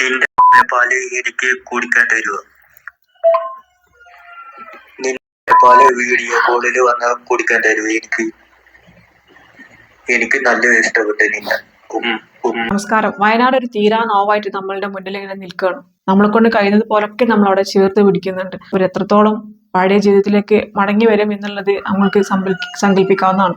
നിന്റെ പാൽ എനിക്ക് കുടിക്കാൻ തരുമോ നിന്റെ പാൽ വീഡിയോ കോളിൽ വന്ന കുടിക്കാൻ തരുമോ എനിക്ക്? എനിക്ക് നല്ല ഇഷ്ടപ്പെട്ടു നിന്നെ. നമസ്കാരം. വയനാട് ഒരു തീരാ നോവായിട്ട് നമ്മളുടെ മുന്നിൽ ഇങ്ങനെ നിൽക്കുകയാണ്. നമ്മളെ കൊണ്ട് കഴിയുന്നത് പോലൊക്കെ നമ്മൾ അവിടെ ചേർത്ത് പിടിക്കുന്നുണ്ട്. ഒരു എത്രത്തോളം പഴയ ജീവിതത്തിലേക്ക് മടങ്ങി വരും എന്നുള്ളത് നമ്മൾക്ക് സങ്കല്പി സങ്കല്പിക്കാവുന്നതാണ്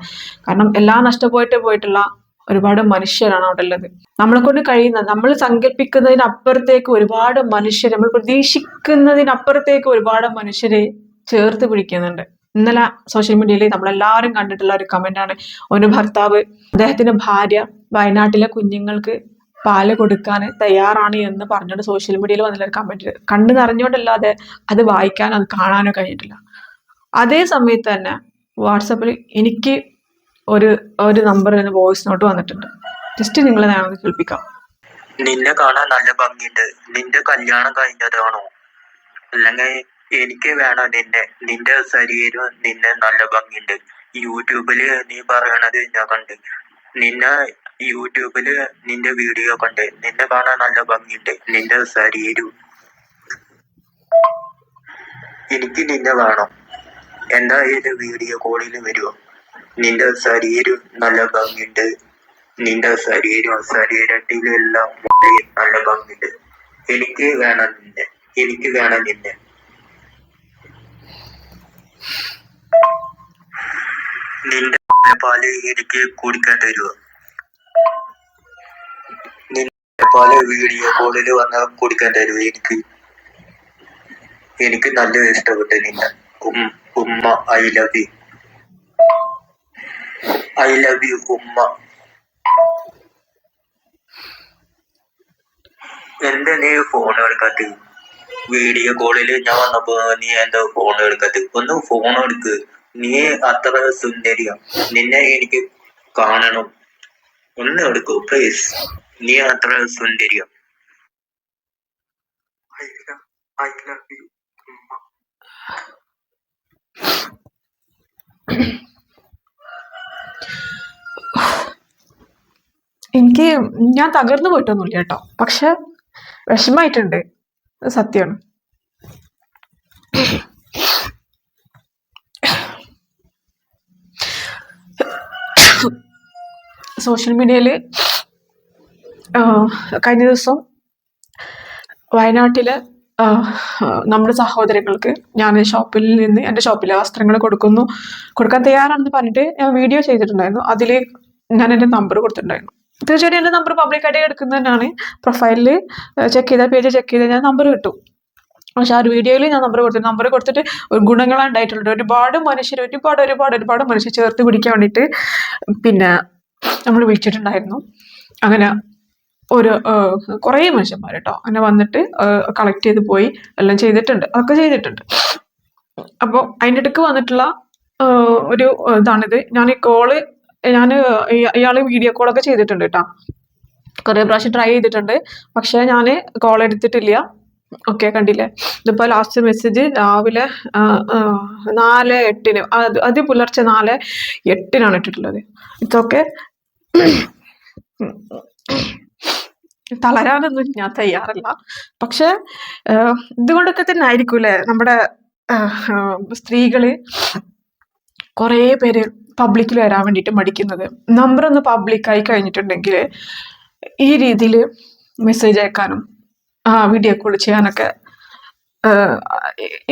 കാരണം എല്ലാം നഷ്ടപോയിട്ട് പോയിട്ടുള്ള ഒരുപാട് മനുഷ്യരാണ് അവിടെ ഉള്ളത്. നമ്മളെ കൊണ്ട് കഴിയുന്ന നമ്മൾ സങ്കല്പിക്കുന്നതിനപ്പുറത്തേക്ക് ഒരുപാട് മനുഷ്യർ നമ്മൾ പ്രതീക്ഷിക്കുന്നതിനപ്പുറത്തേക്ക് ഒരുപാട് മനുഷ്യരെ ചേർത്ത് പിടിക്കുന്നുണ്ട്. ഇന്നലെ സോഷ്യൽ മീഡിയയിൽ നമ്മളെല്ലാവരും കണ്ടിട്ടുള്ള ഒരു കമന്റാണ് ഒരു ഭർത്താവ് അദ്ദേഹത്തിന്റെ ഭാര്യ വയനാട്ടിലെ കുഞ്ഞുങ്ങൾക്ക് പാൽ കൊടുക്കാൻ തയ്യാറാണ് എന്ന് പറഞ്ഞുകൊണ്ട് സോഷ്യൽ മീഡിയയിൽ വന്നിട്ടുള്ള ഒരു കമന്റ് കണ്ടു നിറഞ്ഞുകൊണ്ടല്ലാതെ അത് വായിക്കാനോ അത് കാണാനോ കഴിഞ്ഞിട്ടില്ല. അതേ സമയത്ത് തന്നെ വാട്സപ്പിൽ എനിക്ക് ഒരു ഒരു നമ്പർ നിന്ന് വോയിസ് നോട്ട് വന്നിട്ടുണ്ട്. ജസ്റ്റ് നിങ്ങളെ ഞാനൊന്ന് കേൾപ്പിക്കാം. നിന്നെ കാണാൻ നല്ല ഭംഗിയുണ്ട്. നിന്റെ കല്യാണം കഴിഞ്ഞതാണോ? അല്ലെങ്കിൽ എനിക്ക് വേണം നിന്നെ നിന്റെ ശരീരം നിന്നെ നല്ല ഭംഗിയുണ്ട്. യൂട്യൂബിൽ നീ പറയണത് ഞാൻ കണ്ട്. നിന്നെ യൂട്യൂബിൽ നിന്റെ വീഡിയോ കണ്ട്. നിന്നെ കാണാൻ നല്ല ഭംഗിയുണ്ട്. നിന്റെ ശരീരം എനിക്ക് നിന്നെ വേണം. എന്തായാലും വീഡിയോ കോളിൽ വരുമോ നിന്റെ ശരീരം നല്ല ഭംഗിണ്ട് നിന്റെ ശരീരം ശരീരത്തിലെല്ലാം നല്ല ഭംഗിണ്ട് എനിക്ക് വേണം നിന്നെ. എനിക്ക് വേണം നിന്നെ. നിന്റെ പാൽ എനിക്ക് കുടിക്കാൻ തരുമോ നിന്റെ പാൽ വീഡിയോ കോളിൽ വന്നാൽ കുടിക്കാൻ തരുമോ എനിക്ക്? എനിക്ക് നല്ല ഇഷ്ടപ്പെട്ടു നിന്നെ. ഉമ്മ I love you I love you ഉമ്മ. എന്താ നീ ഫോൺ എടുക്കാത്ത. വീഡിയോ കോളിൽ ഞാൻ വന്നപ്പോ നീ എന്താ ഫോൺ എടുക്കാത്ത. ഒന്ന് ഫോൺ എടുക്ക്. നീ അത്ര സുന്ദരിയ. നിന്നെ എനിക്ക് കാണണം. ഒന്ന് എടുക്കൂ പ്ലീസ് നീ അത്ര സുന്ദരിയ. ഐ ലവ് യു എനിക്ക് ഞാൻ തകർന്നു പോയിട്ടൊന്നുമില്ല കേട്ടോ. പക്ഷെ വിഷമായിട്ടുണ്ട്. സത്യമാണ്. സോഷ്യൽ മീഡിയയിൽ കഴിഞ്ഞ ദിവസം വയനാട്ടിലെ നമ്മുടെ സഹോദരങ്ങൾക്ക് ഞാൻ ഷോപ്പിൽ നിന്ന് എന്റെ ഷോപ്പിലെ വസ്ത്രങ്ങൾ കൊടുക്കുന്നു. കൊടുക്കാൻ തയ്യാറാണെന്ന് പറഞ്ഞിട്ട് ഞാൻ വീഡിയോ ചെയ്തിട്ടുണ്ടായിരുന്നു. അതിൽ ഞാൻ എന്റെ നമ്പർ കൊടുത്തിട്ടുണ്ടായിരുന്നു. തീർച്ചയായിട്ടും എന്റെ നമ്പർ പബ്ലിക്കായിട്ട് എടുക്കുന്നതന്നെയാണ് പ്രൊഫൈലിൽ ചെക്ക് ചെയ്ത പേജ് ചെക്ക് ചെയ്താൽ ഞാൻ നമ്പർ കിട്ടും. പക്ഷെ ആ ഒരു വീഡിയോയിൽ ഞാൻ നമ്പർ കൊടുത്തു. നമ്പർ കൊടുത്തിട്ട് ഒരു ഗുണങ്ങളാണ് ഉണ്ടായിട്ടുള്ളത്. ഒരുപാട് മനുഷ്യർ ഒരുപാട് ഒരുപാട് ഒരുപാട് മനുഷ്യർ ചേർത്ത് പിടിക്കാൻ വേണ്ടിയിട്ട് പിന്നെ നമ്മൾ വിളിച്ചിട്ടുണ്ടായിരുന്നു. അങ്ങനെ ഒരു കുറേ മനുഷ്യന്മാർ കേട്ടോ അങ്ങനെ വന്നിട്ട് കളക്ട് ചെയ്ത് പോയി എല്ലാം ചെയ്തിട്ടുണ്ട്. അതൊക്കെ ചെയ്തിട്ടുണ്ട്. അപ്പോൾ അതിന്റെ ഇടയ്ക്ക് വന്നിട്ടുള്ള ഒരു ഇതാണിത്. ഞാൻ ഈ കോൾ ഞാൻ ഇയാൾ വീഡിയോ കോളൊക്കെ ചെയ്തിട്ടുണ്ട് കേട്ടോ. കുറേ പ്രാവശ്യം ട്രൈ ചെയ്തിട്ടുണ്ട്. പക്ഷേ ഞാൻ കോൾ എടുത്തിട്ടില്ല. ഓക്കെ കണ്ടില്ലേ? ഇതിപ്പോൾ ലാസ്റ്റ് മെസ്സേജ് രാവിലെ നാല് എട്ടിന് അത് പുലർച്ചെ നാല് എട്ടിനാണ് ഇട്ടിട്ടുള്ളത്. ഇതൊക്കെ തളരാനൊന്നും ഞാൻ തയ്യാറല്ല. പക്ഷെ ഇതുകൊണ്ടൊക്കെ തന്നെ ആയിരിക്കും നമ്മുടെ സ്ത്രീകൾ കുറേ പേര് പബ്ലിക്കിൽ വരാൻ വേണ്ടിയിട്ട് മടിക്കുന്നത്. നമ്പർ ഒന്ന് പബ്ലിക്കായി കഴിഞ്ഞിട്ടുണ്ടെങ്കിൽ ഈ രീതിയിൽ മെസ്സേജ് അയക്കാനും ആ വീഡിയോ കോൾ ചെയ്യാനൊക്കെ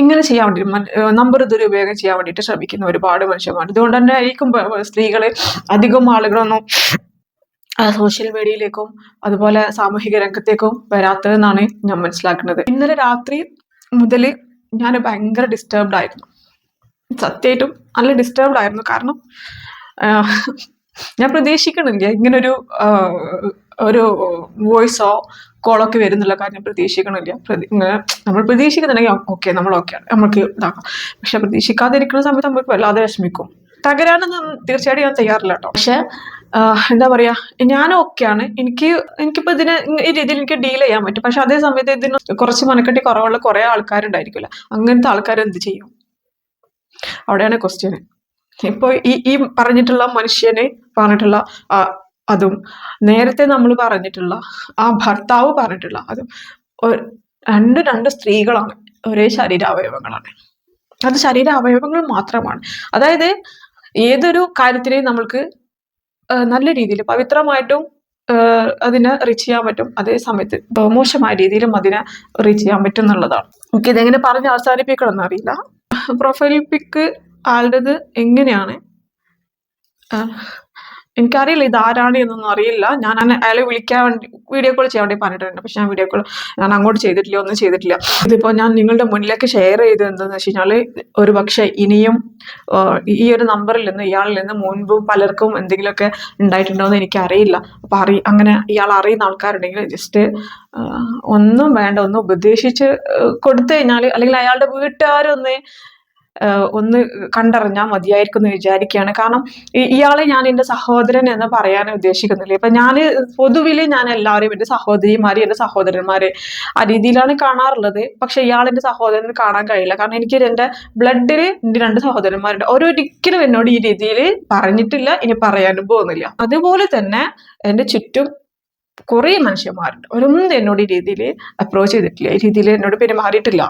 ഇങ്ങനെ ചെയ്യാൻ വേണ്ടി നമ്പർ ദുരുപയോഗം ചെയ്യാൻ വേണ്ടിയിട്ട് ശ്രമിക്കുന്ന ഒരുപാട് മനുഷ്യന്മാർ ഇതുകൊണ്ട് തന്നെ ആയിരിക്കും സ്ത്രീകൾ അധികം ആളുകളൊന്നും സോഷ്യൽ മീഡിയയിലേക്കും അതുപോലെ സാമൂഹിക രംഗത്തേക്കും വരാത്തതെന്നാണ് ഞാൻ മനസ്സിലാക്കുന്നത്. ഇന്നലെ രാത്രി മുതൽ ഞാൻ ഭയങ്കര ഡിസ്റ്റർബ്ഡ് ആയിരുന്നു. സത്യമായിട്ടും നല്ല ഡിസ്റ്റർബ്ഡ് ആയിരുന്നു. കാരണം ഞാൻ പ്രതീക്ഷിക്കണില്ല ഇങ്ങനൊരു ഒരു വോയിസോ കോളൊക്കെ വരുന്നുള്ള കാര്യം പ്രതീക്ഷിക്കണില്ല പ്രതി ഇങ്ങനെ നമ്മൾ പ്രതീക്ഷിക്കുന്നുണ്ടെങ്കിൽ ഓക്കെ നമ്മൾ ഓക്കെ നമുക്ക് ഇതാക്കാം. പക്ഷെ പ്രതീക്ഷിക്കാതിരിക്കുന്ന സമയത്ത് നമുക്ക് വല്ലാതെ വിഷമിക്കും. തകരാനൊന്നും തീർച്ചയായിട്ടും ഞാൻ തയ്യാറില്ല കേട്ടോ. പക്ഷെ എന്താ പറയാ ഞാൻ ഓക്കെയാണ് എനിക്ക് എനിക്കിപ്പോ ഇതിന് ഈ രീതിയിൽ എനിക്ക് ഡീൽ ചെയ്യാൻ പറ്റും. പക്ഷെ അതേ സമയത്ത് ഇതിന് കുറച്ച് മനക്കെട്ടി കുറവുള്ള കുറെ ആൾക്കാരുണ്ടായിരിക്കില്ല. അങ്ങനത്തെ ആൾക്കാർ എന്ത് ചെയ്യും? അവിടെയാണ് ക്വസ്റ്റ്യൻ ഇപ്പോൾ ഈ ഈ പറഞ്ഞിട്ടുള്ള മനുഷ്യനെ പറഞ്ഞിട്ടുള്ള അതും നേരത്തെ നമ്മൾ പറഞ്ഞിട്ടുള്ള ആ ഭർത്താവ് പറഞ്ഞിട്ടുള്ള അതും രണ്ട് രണ്ട് സ്ത്രീകളാണ്. ഒരേ ശരീരാവയവങ്ങളാണ്. അത് ശരീരാവയവങ്ങൾ മാത്രമാണ്. അതായത് ഏതൊരു കാര്യത്തിനെയും നമ്മൾക്ക് നല്ല രീതിയിൽ പവിത്രമായിട്ടും അതിനെ റീച്ച് ചെയ്യാൻ പറ്റും. അതേ സമയത്ത് ബഹുമോശമായ മോശമായ രീതിയിലും അതിനെ റീച്ച് ചെയ്യാൻ പറ്റും എന്നുള്ളതാണ്. എനിക്ക് ഇതെങ്ങനെ പറഞ്ഞ് അവസാനിപ്പിക്കണം എന്നറിയില്ല പ്രൊഫൈൽ പിക്ക് ആളുടേത് എങ്ങനെയാണ്? എനിക്കറിയില്ല ഇത് ആരാണ് എന്നൊന്നും അറിയില്ല. ഞാൻ അയാളെ വിളിക്കാൻ വേണ്ടി വീഡിയോ കോൾ ചെയ്യാൻ വേണ്ടി പറഞ്ഞിട്ടുണ്ട്. പക്ഷെ ഞാൻ വീഡിയോ കോൾ ഞാൻ അങ്ങോട്ട് ചെയ്തിട്ടില്ല ഒന്നും ചെയ്തിട്ടില്ല. ഇതിപ്പോൾ ഞാൻ നിങ്ങളുടെ മുന്നിലേക്ക് ഷെയർ ചെയ്തത് എന്താണെന്ന് വെച്ച് കഴിഞ്ഞാൽ ഒരു പക്ഷേ ഇനിയും ഈ ഒരു നമ്പറിൽ നിന്ന് ഇയാളിൽ നിന്ന് മുൻപ് പലർക്കും എന്തെങ്കിലുമൊക്കെ ഉണ്ടായിട്ടുണ്ടോ എന്ന് എനിക്കറിയില്ല. അപ്പോൾ അറി അങ്ങനെ ഇയാൾ അറിയുന്ന ആൾക്കാരുണ്ടെങ്കിൽ ജസ്റ്റ് ഒന്നും വേണ്ട ഒന്ന് ഉപദേശിച്ച് കൊടുത്തു കഴിഞ്ഞാൽ അല്ലെങ്കിൽ അയാളുടെ വീട്ടുകാരൊന്ന് ഒന്ന് കണ്ടറിഞ്ഞാൽ മതിയായിരിക്കും എന്ന് വിചാരിക്കുകയാണ്. കാരണം ഇയാളെ ഞാൻ എന്റെ സഹോദരൻ എന്ന് പറയാൻ ഉദ്ദേശിക്കുന്നില്ല. ഇപ്പൊ ഞാൻ പൊതുവിൽ ഞാൻ എല്ലാവരെയും എന്റെ സഹോദരിമാരെ എന്റെ സഹോദരന്മാരെ ആ രീതിയിലാണ് കാണാറുള്ളത്. പക്ഷെ ഇയാൾ എന്റെ സഹോദരൻ കാണാൻ കഴിയില്ല. കാരണം എനിക്ക് എന്റെ ബ്ലഡിൽ എന്റെ രണ്ട് സഹോദരന്മാരുണ്ട്. ഓരോരിക്കലും എന്നോട് ഈ രീതിയിൽ പറഞ്ഞിട്ടില്ല ഇനി പറയാനും പോകുന്നില്ല. അതുപോലെ തന്നെ എന്റെ ചുറ്റും കുറേ മനുഷ്യന്മാരുണ്ട്. ഓരോന്നും എന്നോട് ഈ രീതിയിൽ അപ്രോച്ച് ചെയ്തിട്ടില്ല. ഈ രീതിയിൽ എന്നോട് പെരുമാറിയിട്ടില്ല.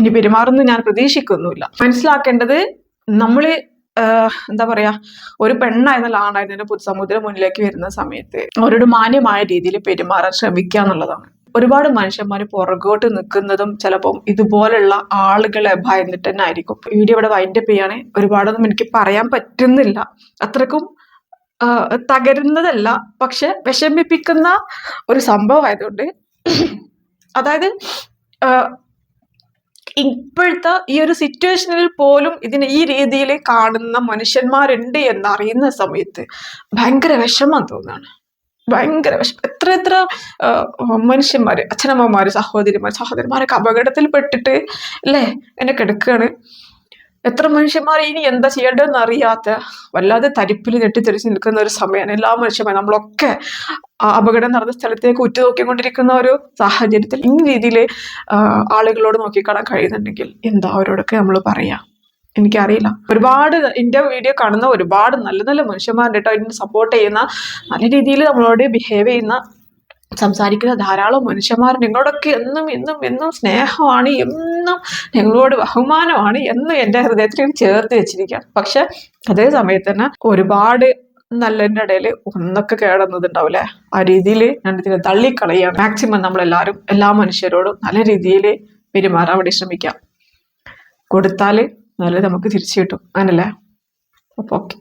ഇനി പെരുമാറുന്നു ഞാൻ പ്രതീക്ഷിക്കുന്നുമില്ല. മനസ്സിലാക്കേണ്ടത് നമ്മൾ എന്താ പറയാ ഒരു പെണ്ണായിരുന്ന ആണായിരുന്നാലും പൊതുസമുദ്രം മുന്നിലേക്ക് വരുന്ന സമയത്ത് അവരോട് മാന്യമായ രീതിയിൽ പെരുമാറാൻ ശ്രമിക്കുക എന്നുള്ളതാണ്. ഒരുപാട് മനുഷ്യന്മാർ പുറകോട്ട് നിൽക്കുന്നതും ചിലപ്പം ഇതുപോലുള്ള ആളുകളെ ഭയന്നിട്ട് തന്നെ ആയിരിക്കും. വീഡിയോ ഇവിടെ വൈൻഡപ്പ് ചെയ്യാണ്. ഒരുപാടൊന്നും എനിക്ക് പറയാൻ പറ്റുന്നില്ല. അത്രക്കും തകരുന്നതല്ല പക്ഷെ വിഷമിപ്പിക്കുന്ന ഒരു സംഭവം ആയതുകൊണ്ട് അതായത് ഇപ്പോഴത്തെ ഈ ഒരു സിറ്റുവേഷനിൽ പോലും ഇതിനെ ഈ രീതിയിൽ കാണുന്ന മനുഷ്യന്മാരുണ്ട് എന്നറിയുന്ന സമയത്ത് ഭയങ്കര വിഷമം തോന്നാണ്. ഭയങ്കര വിഷമം എത്ര എത്ര മനുഷ്യന്മാർ അച്ഛനമ്മമാർ സഹോദരിമാർ സഹോദരന്മാരൊക്കെ അപകടത്തിൽ പെട്ടിട്ട് അല്ലേ? എന്നെ കിടക്കുകയാണ് എത്ര മനുഷ്യന്മാർ ഇനി എന്താ ചെയ്യേണ്ടതെന്ന് അറിയാത്ത വല്ലാതെ തരിപ്പിൽ ഞെട്ടിത്തെറിച്ച് നിൽക്കുന്ന ഒരു സമയമാണ് എല്ലാ മനുഷ്യന്മാരും നമ്മളൊക്കെ അപകടം നടന്ന സ്ഥലത്തേക്ക് ഉറ്റുനോക്കിക്കൊണ്ടിരിക്കുന്ന ഒരു സാഹചര്യത്തിൽ ഈ രീതിയിൽ ആളുകളോട് നോക്കിക്കാണാൻ കഴിയുന്നുണ്ടെങ്കിൽ എന്താ അവരോടൊക്കെ നമ്മൾ പറയാം? എനിക്കറിയില്ല. ഒരുപാട് എന്റെ വീഡിയോ കാണുന്ന ഒരുപാട് നല്ല നല്ല മനുഷ്യന്മാരുണ്ട് കേട്ടോ. സപ്പോർട്ട് ചെയ്യുന്ന നല്ല രീതിയിൽ നമ്മളോട് ബിഹേവ് ചെയ്യുന്ന സംസാരിക്കുന്ന ധാരാളം മനുഷ്യന്മാർ നിങ്ങളോടൊക്കെ എന്നും എന്നും എന്നും സ്നേഹമാണ് എന്നും നിങ്ങളോട് ബഹുമാനമാണ് എന്നും എന്റെ ഹൃദയത്തിൽ ചേർത്ത് വെച്ചിരിക്കുക പക്ഷെ അതേ സമയത്ത് തന്നെ ഒരുപാട് നല്ലതിന്റെ ഇടയിൽ ഒന്നൊക്കെ കേടുന്നതുണ്ടാവില്ലേ ആ രീതിയിൽ ഞാൻ ഇതിനെ തള്ളിക്കളയുക മാക്സിമം നമ്മളെല്ലാവരും എല്ലാ മനുഷ്യരോടും നല്ല രീതിയിൽ പെരുമാറാൻ വേണ്ടി ശ്രമിക്കാം. കൊടുത്താൽ നല്ല നമുക്ക് തിരിച്ചു കിട്ടും. അങ്ങനല്ലേ? അപ്പോൾ ഓക്കെ.